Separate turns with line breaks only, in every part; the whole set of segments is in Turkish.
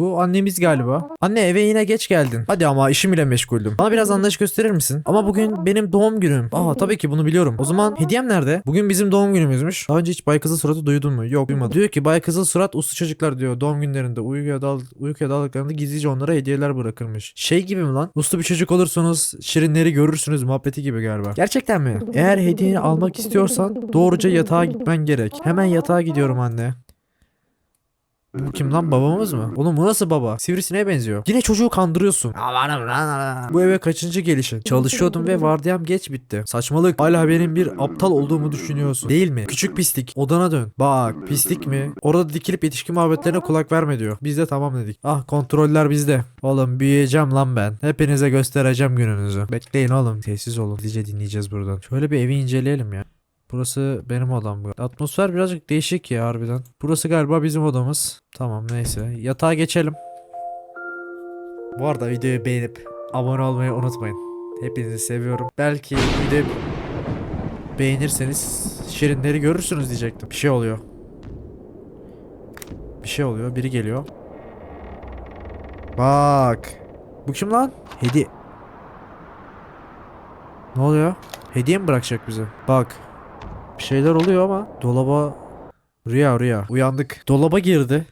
Bu annemiz galiba. Anne eve yine geç geldin. Hadi ama işim ile meşguldüm. Bana biraz anlayış gösterir misin? Ama bugün benim doğum günüm. Aa tabii ki bunu biliyorum. O zaman hediyem nerede? Bugün bizim doğum günümüzmüş. Daha önce hiç Bay Kızıl Surat'ı duydun mu? Yok duymadım. Diyor ki Bay Kızıl Surat uslu çocuklar diyor doğum günlerinde uykuya, dal uykuya daldıklarında gizlice onlara hediyeler bırakırmış. Şey gibi mi lan? Uslu bir çocuk olursunuz şirinleri görürsünüz muhabbeti gibi galiba. Gerçekten mi? Eğer hediyeni almak istiyorsan doğruca yatağa gitmen gerek. Hemen yatağa gidiyorum anne. Bu kim lan babamız mı? Oğlum bu nasıl baba? Sivrisineğe benziyor. Yine çocuğu kandırıyorsun. Bu eve kaçıncı gelişin? Çalışıyordum ve vardiyam geç bitti. Saçmalık. Hala benim bir aptal olduğumu düşünüyorsun. Değil mi? Küçük pislik. Odana dön. Bak pislik mi? Orada dikilip yetişkin muhabbetlerine kulak verme diyor. Biz de tamam dedik. Ah kontroller bizde. Oğlum büyüyeceğim lan ben. Hepinize göstereceğim gününüzü. Bekleyin oğlum. Sessiz olun. Dice dinleyeceğiz buradan. Şöyle bir evi inceleyelim ya. Burası benim odam. bu. Atmosfer birazcık değişik ya harbiden. Burası galiba bizim odamız. Tamam neyse. Yatağa geçelim. Bu arada videoyu beğenip abone olmayı unutmayın. Hepinizi seviyorum. Belki videoyu beğenirseniz şirinleri görürsünüz diyecektim. Bir şey oluyor. Bir şey oluyor. Biri geliyor. Bak. Bu kim lan? Hediye. Ne oluyor? Hediye mi bırakacak bize? Bak. Bir şeyler oluyor ama dolaba Rüya rüya. Uyandık. Dolaba girdi.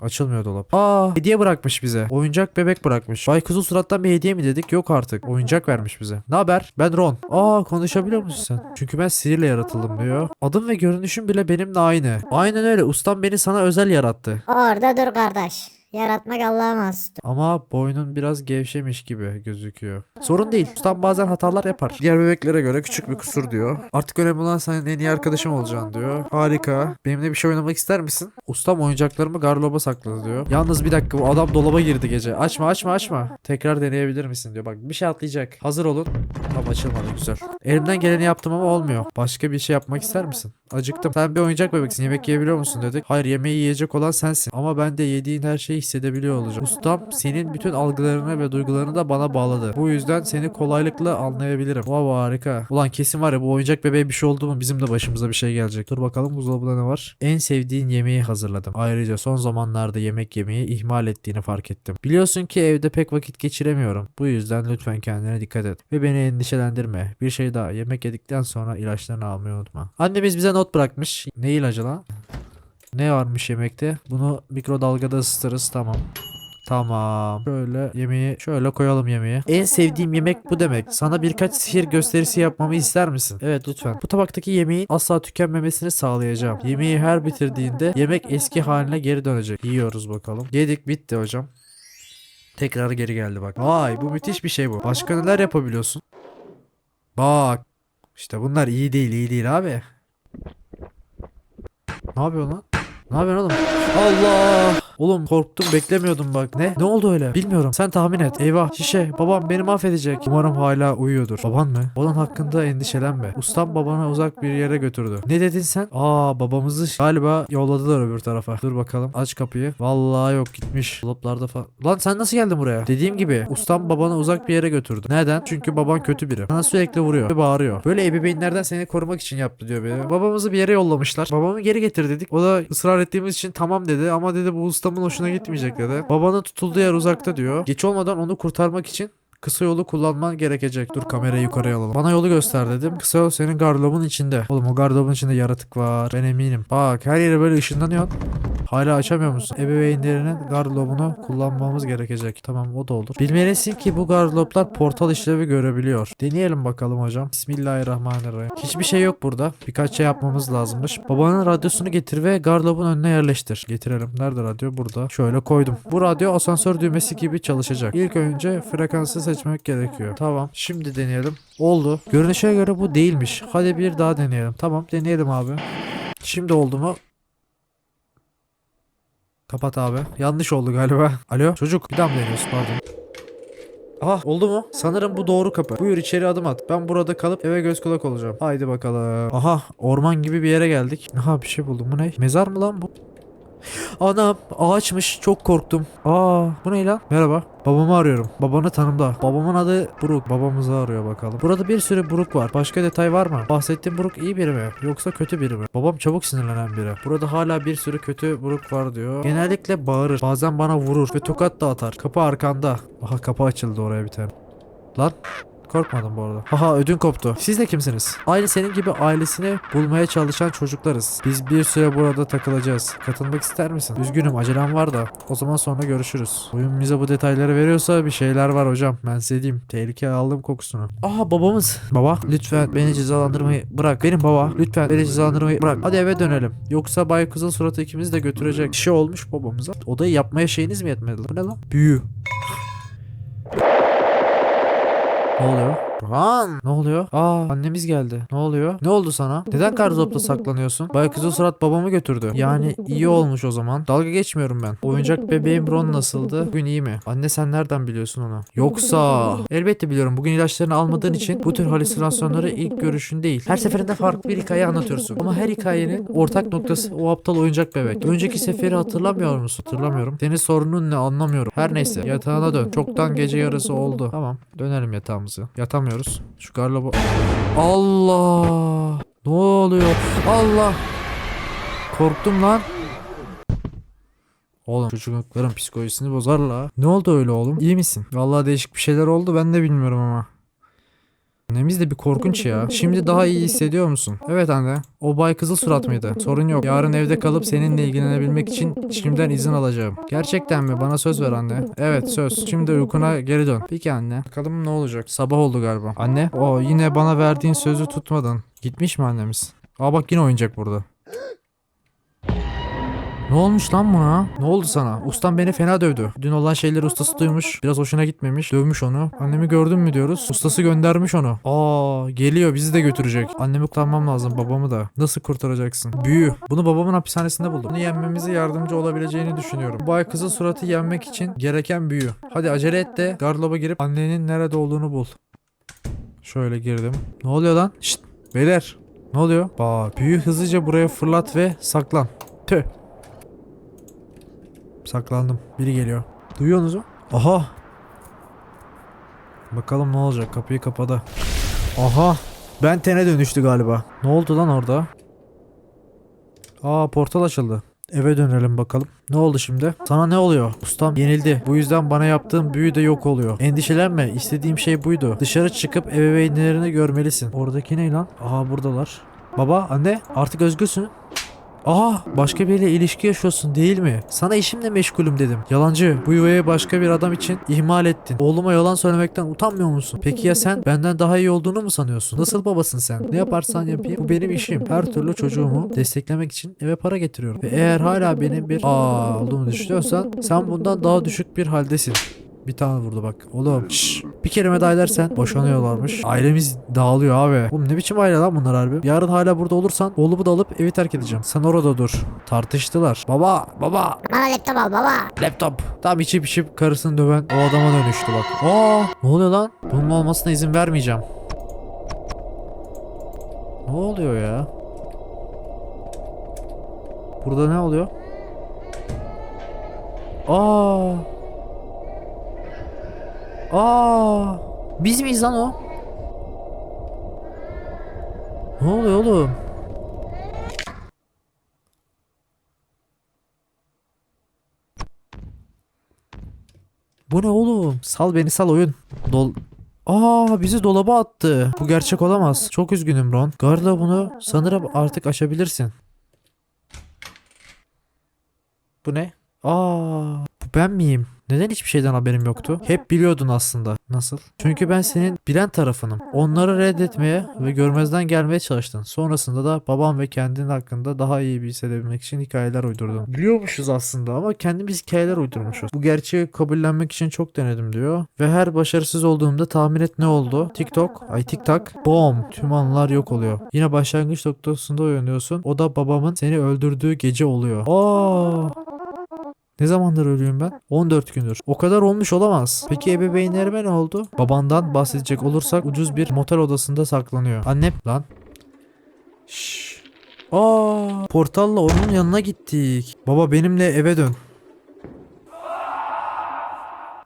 Açılmıyor dolap. Aa hediye bırakmış bize. Oyuncak bebek bırakmış. Vay kuzu surattan bir hediye mi dedik? Yok artık. Oyuncak vermiş bize. Ne haber? Ben Ron. Aa konuşabiliyor musun sen? Çünkü ben sihirle yaratıldım diyor. Adım ve görünüşüm bile benimle aynı. Aynen öyle. Ustam beni sana özel yarattı.
Orada dur kardeş. Yaratmak Allah'a mahsus.
Ama boynun biraz gevşemiş gibi gözüküyor. Sorun değil. Ustam bazen hatalar yapar. Diğer bebeklere göre küçük bir kusur diyor. Artık önemli olan senin en iyi arkadaşım olacaksın diyor. Harika. Benimle bir şey oynamak ister misin? Ustam oyuncaklarımı gardıroba sakladı diyor. Yalnız bir dakika bu adam dolaba girdi gece. Açma açma açma. Tekrar deneyebilir misin diyor. Bak bir şey atlayacak. Hazır olun. Tam açılmadı güzel. Elimden geleni yaptım ama olmuyor. Başka bir şey yapmak ister misin? Acıktım. Sen bir oyuncak bebeksin. Yemek yiyebiliyor musun dedik. Hayır yemeği yiyecek olan sensin. Ama ben de yediğin her şeyi hissedebiliyor olacağım. Ustam senin bütün algılarını ve duygularını da bana bağladı. Bu yüzden seni kolaylıkla anlayabilirim. Wow harika. Ulan kesin var ya bu oyuncak bebeğe bir şey oldu mu bizim de başımıza bir şey gelecek. Dur bakalım buzdolabında ne var? En sevdiğin yemeği hazırladım. Ayrıca son zamanlarda yemek yemeyi ihmal ettiğini fark ettim. Biliyorsun ki evde pek vakit geçiremiyorum. Bu yüzden lütfen kendine dikkat et. Ve beni endişelendirme. Bir şey daha. Yemek yedikten sonra ilaçlarını almayı unutma. Annemiz bize not bırakmış. Ne ilacı lan? Ne varmış yemekte? Bunu mikrodalgada ısıtırız tamam. Tamam. Şöyle yemeği şöyle koyalım yemeği. En sevdiğim yemek bu demek. Sana birkaç sihir gösterisi yapmamı ister misin? Evet lütfen. Bu tabaktaki yemeğin asla tükenmemesini sağlayacağım. Yemeği her bitirdiğinde yemek eski haline geri dönecek. Yiyoruz bakalım. Yedik bitti hocam. Tekrar geri geldi bak. Vay bu müthiş bir şey bu. Başka neler yapabiliyorsun? Bak. İşte bunlar iyi değil iyi değil abi. Ne yapıyorsun lan? Ne yapıyorsun oğlum? Allah! Oğlum korktum beklemiyordum bak. Ne? Ne oldu öyle? Bilmiyorum. Sen tahmin et. Eyvah şişe. Babam beni mahvedecek. Umarım hala uyuyordur. Baban mı? Olan hakkında endişelenme. Ustam babana uzak bir yere götürdü. Ne dedin sen? Aa babamızı galiba yolladılar öbür tarafa. Dur bakalım. Aç kapıyı. Vallahi yok gitmiş. Dolaplarda falan. Lan sen nasıl geldin buraya? Dediğim gibi ustam babana uzak bir yere götürdü. Neden? Çünkü baban kötü biri. Sana sürekli vuruyor ve bağırıyor. Böyle ebeveynlerden seni korumak için yaptı diyor beni. Babamızı bir yere yollamışlar. Babamı geri getir dedik. O da ısrar ettiğimiz için tamam dedi ama dedi bu ustamın hoşuna gitmeyecek dedi. Babanın tutulduğu yer uzakta diyor. Geç olmadan onu kurtarmak için Kısa yolu kullanman gerekecek. Dur kamerayı yukarıya alalım. Bana yolu göster dedim. Kısa yol senin gardırobun içinde. Oğlum o gardırobun içinde yaratık var. Ben eminim. Bak her yere böyle ışınlanıyor. Hala açamıyor musun? Ebeveynlerinin gardırobunu kullanmamız gerekecek. Tamam o da olur. Bilmelisin ki bu gardıroplar portal işlevi görebiliyor. Deneyelim bakalım hocam. Bismillahirrahmanirrahim. Hiçbir şey yok burada. Birkaç şey yapmamız lazımmış. Babanın radyosunu getir ve gardırobun önüne yerleştir. Getirelim. Nerede radyo? Burada. Şöyle koydum. Bu radyo asansör düğmesi gibi çalışacak. İlk önce frekansı seçmek gerekiyor. Tamam. Şimdi deneyelim. Oldu. Görünüşe göre bu değilmiş. Hadi bir daha deneyelim. Tamam deneyelim abi. Şimdi oldu mu? Kapat abi. Yanlış oldu galiba. Alo çocuk bir daha mı deniyorsun pardon. Aha oldu mu? Sanırım bu doğru kapı. Buyur içeri adım at. Ben burada kalıp eve göz kulak olacağım. Haydi bakalım. Aha orman gibi bir yere geldik. Aha bir şey buldum. Bu ne? Mezar mı lan bu? Anam ağaçmış çok korktum. Aa bu ne lan? Merhaba. Babamı arıyorum. Babanı tanımda. Babamın adı Buruk. Babamızı arıyor bakalım. Burada bir sürü Buruk var. Başka detay var mı? Bahsettiğim Buruk iyi biri mi? Yoksa kötü biri mi? Babam çabuk sinirlenen biri. Burada hala bir sürü kötü Buruk var diyor. Genellikle bağırır. Bazen bana vurur ve tokat da atar. Kapı arkanda. Aha kapı açıldı oraya bir tane. Lan Korkmadım bu arada. Haha ödün koptu. Siz de kimsiniz? Aynı senin gibi ailesini bulmaya çalışan çocuklarız. Biz bir süre burada takılacağız. Katılmak ister misin? Üzgünüm acelem var da. O zaman sonra görüşürüz. Oyun bize bu detayları veriyorsa bir şeyler var hocam. Ben size diyeyim. Tehlike aldım kokusunu. Aha babamız. Baba lütfen beni cezalandırmayı bırak. Benim baba lütfen beni cezalandırmayı bırak. Hadi eve dönelim. Yoksa Bay Kızıl Suratı ikimiz de götürecek. Bir şey olmuş babamıza. Odayı yapmaya şeyiniz mi yetmedi? Bu ne lan? Büyü. Ne Lan ne oluyor? Aa annemiz geldi. Ne oluyor? Ne oldu sana? Neden garzopta saklanıyorsun? Bay Kızıl Surat babamı götürdü. Yani iyi olmuş o zaman. Dalga geçmiyorum ben. Oyuncak bebeğim Ron nasıldı? Bugün iyi mi? Anne sen nereden biliyorsun onu? Yoksa... Elbette biliyorum. Bugün ilaçlarını almadığın için bu tür halüsinasyonları ilk görüşün değil. Her seferinde farklı bir hikaye anlatıyorsun. Ama her hikayenin ortak noktası o aptal oyuncak bebek. Önceki seferi hatırlamıyor musun? Hatırlamıyorum. Senin sorunun ne anlamıyorum. Her neyse yatağına dön. Çoktan gece yarısı oldu. Tamam dönelim yatağımıza. Yatamıyoruz. Şu garlobu... Allah! Ne oluyor? Allah! Korktum lan. Oğlum çocukların psikolojisini bozar la. Ne oldu öyle oğlum? İyi misin? Vallahi değişik bir şeyler oldu ben de bilmiyorum ama. Annemiz de bir korkunç ya. Şimdi daha iyi hissediyor musun? Evet anne. O bay kızıl surat mıydı? Sorun yok. Yarın evde kalıp seninle ilgilenebilmek için şimdiden izin alacağım. Gerçekten mi? Bana söz ver anne. Evet söz. Şimdi uykuna geri dön. Peki anne. Bakalım ne olacak? Sabah oldu galiba. Anne. O yine bana verdiğin sözü tutmadın. Gitmiş mi annemiz? Aa bak yine oyuncak burada. Ne olmuş lan buna? Ne oldu sana? Ustam beni fena dövdü. Dün olan şeyleri ustası duymuş. Biraz hoşuna gitmemiş. Dövmüş onu. Annemi gördün mü diyoruz. Ustası göndermiş onu. Aa geliyor bizi de götürecek. Annemi kurtarmam lazım babamı da. Nasıl kurtaracaksın? Büyü. Bunu babamın hapishanesinde buldum. Bunu yenmemize yardımcı olabileceğini düşünüyorum. Bu ay kızıl suratı yenmek için gereken büyü. Hadi acele et de gardıroba girip annenin nerede olduğunu bul. Şöyle girdim. Ne oluyor lan? Şşt beyler. Ne oluyor? Bak büyü hızlıca buraya fırlat ve saklan. Tüh. Saklandım. Biri geliyor. Duyuyorsunuz mu? Aha. Bakalım ne olacak. Kapıyı kapadı. Aha. Ben tene dönüştü galiba. Ne oldu lan orada? Aa portal açıldı. Eve dönelim bakalım. Ne oldu şimdi? Sana ne oluyor? Ustam yenildi. Bu yüzden bana yaptığın büyü de yok oluyor. Endişelenme. İstediğim şey buydu. Dışarı çıkıp ebeveynlerini görmelisin. Oradaki ne lan? Aha buradalar. Baba, anne artık özgürsün. Aha başka biriyle ilişki yaşıyorsun değil mi? Sana işimle meşgulüm dedim. Yalancı bu yuvayı başka bir adam için ihmal ettin. Oğluma yalan söylemekten utanmıyor musun? Peki ya sen benden daha iyi olduğunu mu sanıyorsun? Nasıl babasın sen? Ne yaparsan yapayım bu benim işim. Her türlü çocuğumu desteklemek için eve para getiriyorum. Ve eğer hala benim bir aa olduğumu düşünüyorsan sen bundan daha düşük bir haldesin. Bir tane vurdu bak. Oğlum şşş. Bir kelime daha edersen boşanıyorlarmış. Ailemiz dağılıyor abi. Oğlum ne biçim aile lan bunlar harbi? Yarın hala burada olursan oğlumu da alıp evi terk edeceğim. Sen orada dur. Tartıştılar. Baba baba
Bana laptop al baba.
laptop. Tam içip içip karısını döven o adama dönüştü bak. Aa ne oluyor lan? Bunun olmasına izin vermeyeceğim. Ne oluyor ya? Burada ne oluyor? Aa. Aa. Biz miyiz lan o? Ne oluyor oğlum? Bu ne oğlum? Sal beni sal oyun. Dol... Aa bizi dolaba attı. Bu gerçek olamaz. Çok üzgünüm Ron. Garla bunu sanırım artık açabilirsin. Bu ne? Aa ben miyim? Neden hiçbir şeyden haberim yoktu? Hep biliyordun aslında. Nasıl? Çünkü ben senin bilen tarafınım. Onları reddetmeye ve görmezden gelmeye çalıştın. Sonrasında da babam ve kendin hakkında daha iyi bir hissedebilmek için hikayeler uydurdun. Biliyormuşuz aslında ama kendimiz hikayeler uydurmuşuz. Bu gerçeği kabullenmek için çok denedim diyor. Ve her başarısız olduğumda tahmin et ne oldu? TikTok, ay TikTok, bom tüm anılar yok oluyor. Yine başlangıç noktasında uyanıyorsun. O da babamın seni öldürdüğü gece oluyor. Aa! Ne zamandır ölüyüm ben? 14 gündür. O kadar olmuş olamaz. Peki ebeveynlerime ne oldu? Babandan bahsedecek olursak ucuz bir motel odasında saklanıyor. Annem lan. Şşş. Aa, portalla onun yanına gittik. Baba benimle eve dön.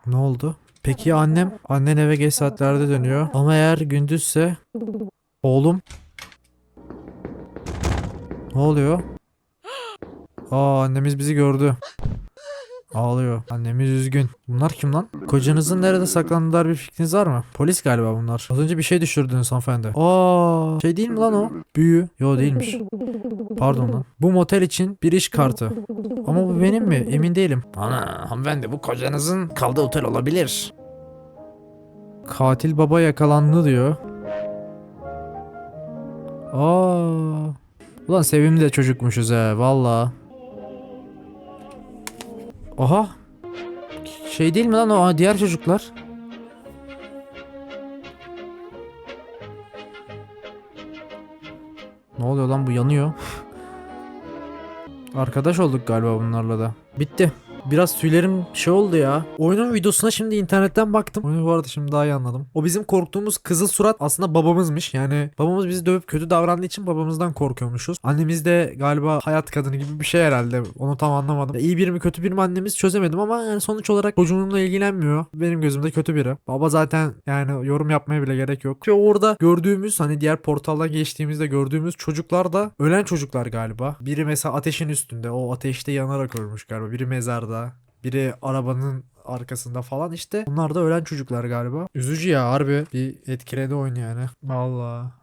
Ne oldu? Peki annem? Annen eve geç saatlerde dönüyor. Ama eğer gündüzse oğlum ne oluyor? Aa annemiz bizi gördü. Ağlıyor. Annemiz üzgün. Bunlar kim lan? Kocanızın nerede saklandılar bir fikriniz var mı? Polis galiba bunlar. Az önce bir şey düşürdünüz hanımefendi. Aa, şey değil mi lan o? Büyü. Yo değilmiş. Pardon lan. Bu motel için bir iş kartı. Ama bu benim mi? Emin değilim. Ana hanımefendi bu kocanızın kaldığı otel olabilir. Katil baba yakalandı diyor. Aa. Ulan sevimli de çocukmuşuz he valla. Aha. Şey değil mi lan o diğer çocuklar? Ne oluyor lan bu yanıyor. Arkadaş olduk galiba bunlarla da. Bitti. Biraz tüylerim şey oldu ya. Oyunun videosuna şimdi internetten baktım. Oyunu bu arada şimdi daha iyi anladım. O bizim korktuğumuz kızıl surat aslında babamızmış. Yani babamız bizi dövüp kötü davrandığı için babamızdan korkuyormuşuz. Annemiz de galiba hayat kadını gibi bir şey herhalde. Onu tam anlamadım. Ya iyi biri mi kötü biri mi annemiz çözemedim ama yani sonuç olarak çocuğunla ilgilenmiyor. Benim gözümde kötü biri. Baba zaten yani yorum yapmaya bile gerek yok. Şu orada gördüğümüz hani diğer portaldan geçtiğimizde gördüğümüz çocuklar da ölen çocuklar galiba. Biri mesela ateşin üstünde. O ateşte yanarak ölmüş galiba. Biri mezarda. Biri arabanın arkasında falan işte. Bunlar da ölen çocuklar galiba. Üzücü ya harbi. Bir etkiledi oyun yani. Vallahi.